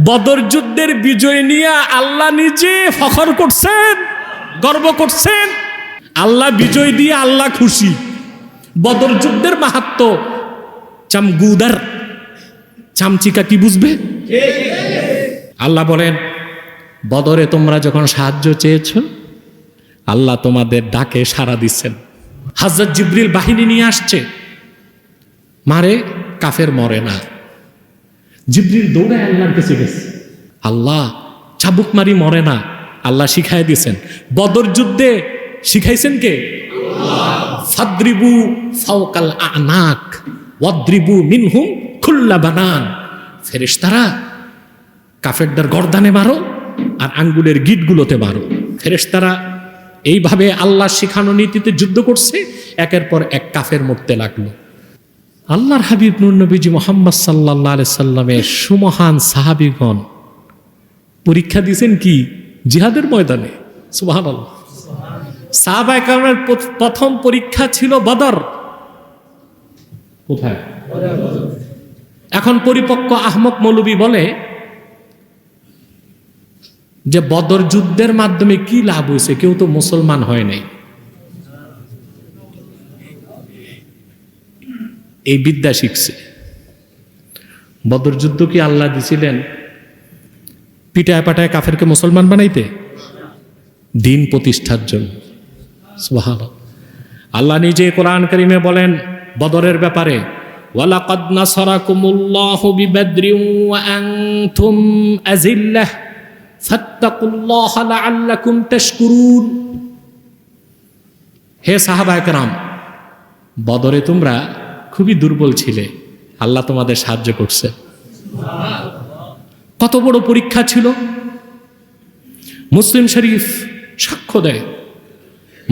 বদর যুদ্ধের বিজয় নিয়ে আল্লাহ নিজে ফখর করছেন, গর্ব করছেন। আল্লাহ বিজয় দিয়ে আল্লাহ খুশি। বদর যুদ্ধের মাহাত্ম চামগুদার। চামচিকা কি বুঝবে? আল্লাহ বলেন, বদরে তোমরা যখন সাহায্য চেয়েছ, আল্লাহ তোমাদের ডাকে সাড়া দিচ্ছেন। হাজরত জিব্রিল বাহিনী নিয়ে আসছে। মারে, কাফের মরে না। জিব্রিল দৌড়ে আল্লাহর কাছে গেছে। আল্লাহ চাবুক মারি মরে না, আল্লাহ শিখাই দিয়েছেন। বদর যুদ্ধে শিখাইছেন কে? ফাদ্রিবু ফাওকাল আনাক, ওয়াদ্রিবু মিনহুম খুল্লা বানান। ফেরেশতারা, কাফেরদের গর্দানে মারো আর আঙ্গুলের গিটগুলোতে মারো। ফেরেশতারা, এইভাবে আল্লাহ শিখানো নীতিতে যুদ্ধ করছে, একের পর এক কাফের মরতে লাগল। আল্লাহর হাবিব নুর নবীজি মোহাম্মদ সাল্লাহ সাল্লামের সুমহান সাহাবিগণ পরীক্ষা দিয়েছেন কি? জিহাদের ময়দানে। সুবাহান আল্লাহ প্রথ- প্রথম পরীক্ষা ছিল বদর। কোথায়? এখন পরিপক্ক আহমক মৌলবী বলে যে বদর যুদ্ধের মাধ্যমে কি লাভ হয়েছে? কেউ তো মুসলমান হয় নাই। এই বিদ্যা শিখছে। বদর যুদ্ধ কি আল্লাহ দিছিলেন পিটায় পাটায় কাফেরকে মুসলমান বানাইতে? দিন প্রতিষ্ঠার জন্য। আল্লাহ নিজে কোরআন করিমে বলেন, বদরের ব্যাপারে হে সাহাবা একরাম বদরে তোমরা খুবই দুর্বল ছিলে। আল্লাহ তোমাদের সাহায্য করছে। কত বড় পরীক্ষা ছিল? মুসলিম শরীফ সাক্ষ্য দেয়।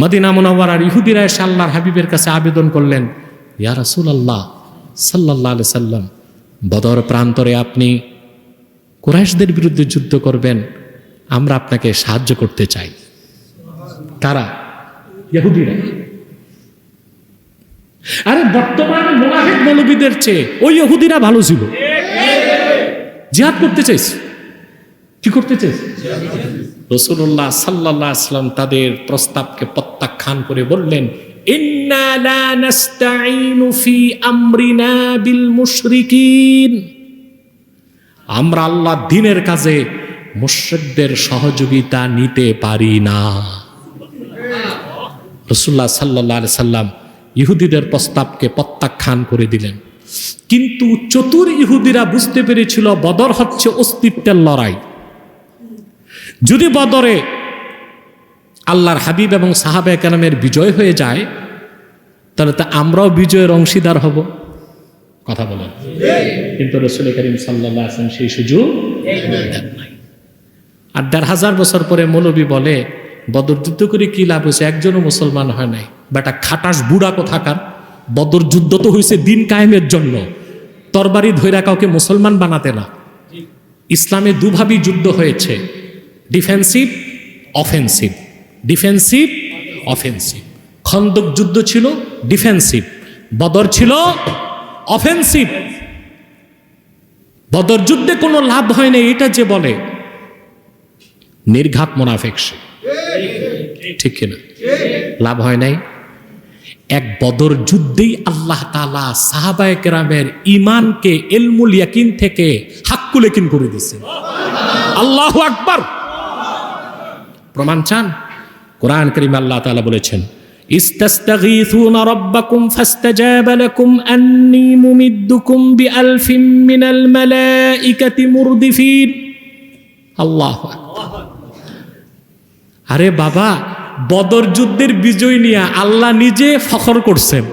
মদিনা মুনাওয়ার আর ইহুদিরা এসে আল্লাহর হাবিবের কাছে আবেদন করলেন, ইয়া রাসূল আল্লাহ সাল্লাহ সাল্লাম, বদর প্রান্তরে আপনি কুরাইশদের বিরুদ্ধে যুদ্ধ করবেন, আমরা আপনাকে সাহায্য করতে চাই। তারা ইহুদিরা। বর্তমান মোনাফিক মৌলবীদের চেয়ে ওই ইহুদিরা ভালো ছিল। জিহাদ করতে চাইছে। কি করতে চাইছে? রসুল্লাহ সাল্লাহ আসলাম তাদের প্রস্তাবকে প্রত্যাখ্যান করে বললেন, "ইন্না লা নাস্তাঈনু ফি আমরিনা বিল মুশরিকিন। আমরা আল্লাহ দিনের কাজে মুশরিকদের সহযোগিতা নিতে পারি না। রসুল্লাহ সাল্লাহ সাল্লাম ইহুদিদের প্রস্তাবকে প্রত্যাখ্যান করে দিলেন। কিন্তু চতুর ইহুদিরা বুঝতে পেরেছিল বদর হচ্ছে অস্তিত্বের লড়াই। যদি বদরে আল্লাহর হাবিব এবং সাহাবে কেরামের বিজয় হয়ে যায়, তাহলে তা আমরাও বিজয়ের অংশীদার হব। কথা বলেন। কিন্তু রসুল করিম সাল্লাহ আসেন সেই সুযোগ। আর দেড় হাজার বছর পরে মৌলবী বলে বদর যুদ্ধ করে কি লাভ হয়েছে? একজনও মুসলমান হয় নাই। বেটা খাটাস বুড়া কোথাকার? বদর যুদ্ধ তো হয়েছে দিন কায়েমের জন্য। তরবারি ধৈরা কাউকে মুসলমান বানাতে না। ইসলামে দুভাবেই যুদ্ধ হয়েছে। Defensive, offensive. Defensive, offensive. খন্দক যুদ্ধ ছিল, ডিফেন্সিভ। বদর ছিল, অফেন্সিভ। বদর যুদ্ধে কোনো লাভ হয় এটা যে বলে। নির্ঘাত মোনাফেক ঠিক কিনা? লাভ হয় নাই? এক বদর যুদ্ধেই আল্লাহ তালা সাহাবায় কেরামের ইমানকে এলমুল ইয়াকিন থেকে হাক্কুল ইয়াকিন করে দিছে আল্লাহ আকবার। প্রমাণ চান? কোরআন করিম আল্লাহ তালা বলেছেন ইস্তাস্তাগীথুনা রাব্বাকুম ফাস্তাজাবা লাকুম আন্নী মুমিদ্দুকুম বিআলফিন মিনাল মালাইকাতি মুরদিফিন। আল্লাহু আকবার। আরে বাবা বদর যুদ্ধের বিজয় নিয়ে আল্লাহ নিজে ফখর করছেন।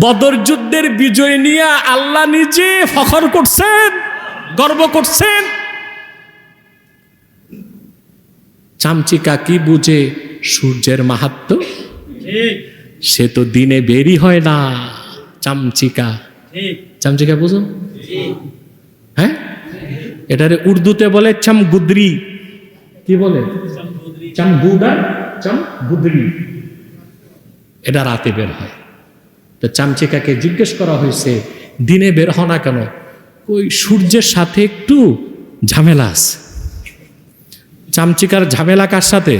বদর যুদ্ধের বিজয় নিয়ে আল্লাহ নিজে ফখর করছেন গর্ব করছেন। চামচিকা কি বুঝে সূর্যের মাহাত্ম সে তো দিনে বেরি হয় না চামচিকা। চামচিকা বুঝো? হ্যাঁ? এটারে উর্দুতে বলে চামগুদ্রি। কি বলে? চামগুদা চামগুদ্রি এটা রাতে বের হয়। তো চামচিকাকে জিজ্ঞেস করা হয়েছে, দিনে বের হ না কেন? ওই সূর্যের সাথে একটু ঝামেলা আছে। চামচিকার ঝামেলা কার সাথে?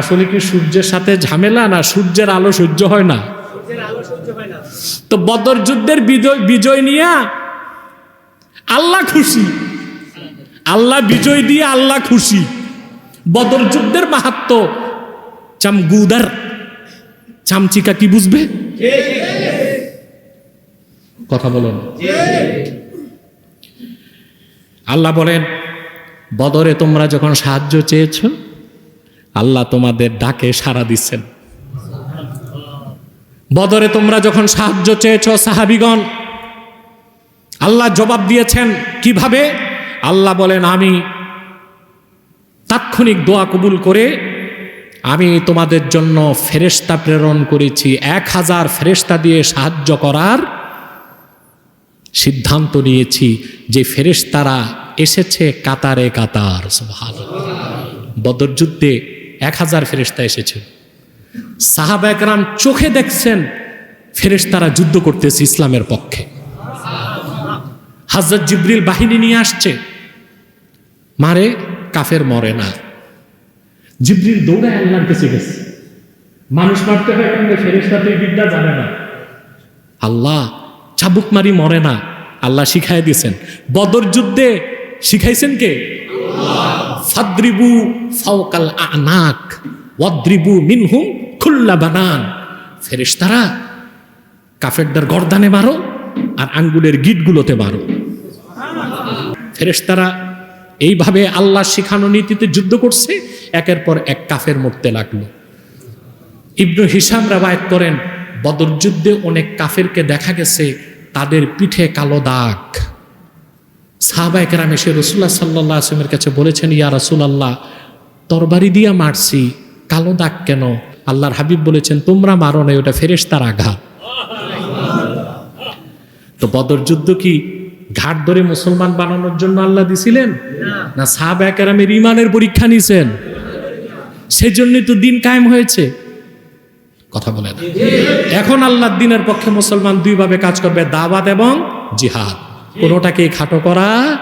আসলে কি সূর্যের সাথে ঝামেলা না, সূর্যের আলো সহ্য হয় না? তো বদর যুদ্ধের বিজয় বিজয় নিয়ে আল্লাহ খুশি। আল্লাহ বিজয় দিয়ে আল্লাহ খুশি। বদর যুদ্ধের মাহাত্ম চামগুদার চামচিকা কি বুঝবে? কথা বলেন। আল্লাহ বলেন, বদরে তোমরা যখন সাহায্য চেয়েছ, আল্লাহ তোমাদের ডাকে সাড়া দিচ্ছেন। বদরে তোমরা যখন সাহায্য চেয়েছ, সাহাবিগণ, আল্লাহ জবাব দিয়েছেন কীভাবে? আল্লাহ বলেন, আমি তাৎক্ষণিক দোয়া কবুল করে আমি তোমাদের জন্য ফেরেস্তা প্রেরণ করেছি। এক হাজার ফেরেস্তা দিয়ে সাহায্য করার সিদ্ধান্ত নিয়েছি যে ফেরেশতারা এসেছে কাতারে কাতার। সুবহানাল্লাহ। বদর যুদ্ধে এক হাজার ফেরেশতা এসেছে। সাহাবা একরাম চোখে দেখছেন ফেরেশতারা যুদ্ধ করতেছে ইসলামের পক্ষে। হাজরত জিব্রিল বাহিনী নিয়ে আসছে। মারে, কাফের মরে না। জিব্রিল দৌড়ায় আল্লাহর কাছে গেছে। মানুষ মারতে হয় কিন্তু ফেরেশতা তো বিদ্যা জানে না। আল্লাহ চাবুক মারি মরে না। আল্লাহ শিখাই দিয়েছেন। বদর যুদ্ধে শিখাইছেন কে? ফাদ্রিবু ফাওকাল আনাক, ওয়াদ্রিবু মিনহুম খুল্লা বানান। ফেরেশতারা কাফেরদের গর্দানে মারো আর আঙ্গুলের গিটগুলোতে মারো। ফেরেশতারা এইভাবে আল্লাহ শিখানো নীতিতে যুদ্ধ করছে, একের পর এক কাফের মরতে লাগল। ইবনু হিসাম রাবায়ত করেন, বদর যুদ্ধে অনেক কাফেরকে দেখা গেছে, তাদের পিঠে কালো দাগ। সাহাবাহিকেরাম এসে রসুল্লাহ সাল্লাহ আসলামের কাছে বলেছেন, ইয়া রসুলাল্লাহ, তরবারি দিয়া মারছি, কালো দাগ কেন? আল্লাহর হাবিব বলেছেন, তোমরা মারো না ওটা ফেরেশতার আঘাত। তো বদর যুদ্ধ কি ঘাট ধরে মুসলমান বানানোর জন্য আল্লাহ দিছিলেন? না সাহাবাহিকেরামের ইমানের পরীক্ষা নিছেন। সেজন্যই তো দিন কায়েম হয়েছে। কথা বলে না। এখন আল্লাহর দিনের পক্ষে মুসলমান দুইভাবে কাজ করবে, দাওয়াত এবং জিহাদ। কোনোটাকে খাটো করা